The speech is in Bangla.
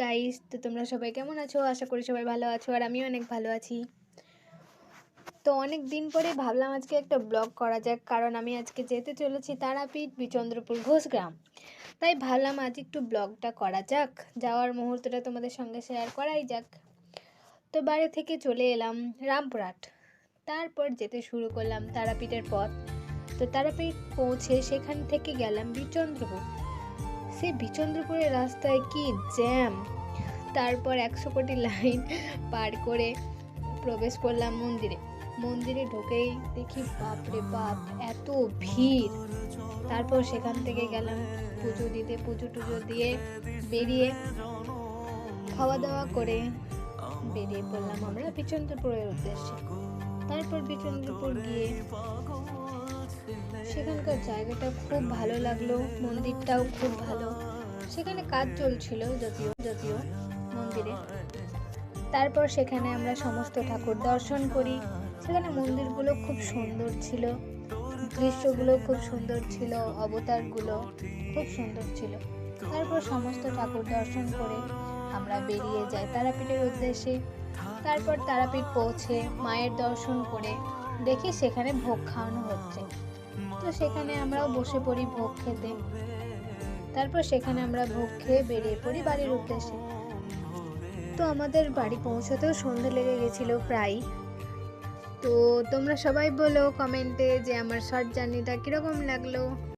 গাইস তো তোমরা সবাই কেমন আছো? আশা করি সবাই ভালো আছো আর আমিও অনেক ভালো আছি। তো অনেক দিন পরে ভাবলাম আজকে একটা ব্লগ করা যাক, কারণ আমি আজকে যেতে চলেছি তারাপীঠ বিচন্দ্রপুর ঘোষগ্রাম তাই ভাবলাম আজ একটু ব্লগটা করা যাক, যাওয়ার মুহূর্তটা তোমাদের সঙ্গে শেয়ার করাই যাক। তো বাড়ি থেকে চলে এলাম রামপুরহাট। তারপর যেতে শুরু করলাম তারাপীঠের পথ। তো তারাপীঠ পৌঁছে সেখান থেকে গেলাম বিচন্দ্রপুর। সে বিচন্দ্রপুরের রাস্তায় কি জ্যাম তারপর একশো কোটি লাইন পার করে প্রবেশ করলাম মন্দিরে। মন্দিরে ঢুকেই দেখি বাপরে বাপ, এত ভিড়। তারপর সেখান থেকে গেলাম পুজো দিতে, পুজো টুজো দিয়ে বেরিয়ে খাওয়া দাওয়া করে বেরিয়ে পড়লাম আমরা বিচন্দ্রপুরের উদ্দেশ্যে। তারপর বিচন্দ্রপুর গিয়ে সেখানকার জায়গাটা খুব ভালো লাগল, মন্দিরটাও খুব ভালো। সেখানে কাজ চলছিল যদিও যদিও মন্দিরে। তারপর সেখানে আমরা সমস্ত ঠাকুর দর্শন করি। সেখানে মন্দিরগুলো খুব সুন্দর ছিল। দৃশ্যগুলো খুব সুন্দর ছিল, অবতারগুলো খুব সুন্দর ছিল। তারপর সমস্ত ঠাকুর দর্শন করে আমরা বেরিয়ে যাই তারাপীঠের উদ্দেশ্যে। তারপর তারাপীঠ পৌঁছে মায়ের দর্শন করে দেখি সেখানে ভোগ খাওয়ানো হচ্ছে। তো সেখানে আমরাও বসে পড়ি ভোগ খেতে। তারপর সেখানে আমরা ভোগ খেয়ে বেরিয়ে পড়ি বাড়ির উদ্দেশ্যে। তো আমাদের বাড়ি পৌঁছাতেও সন্ধে লেগে গেছিল প্রায় তো তোমরা সবাই বলো কমেন্টে যে আমার শর্ট জার্নিটা কীরকম লাগল।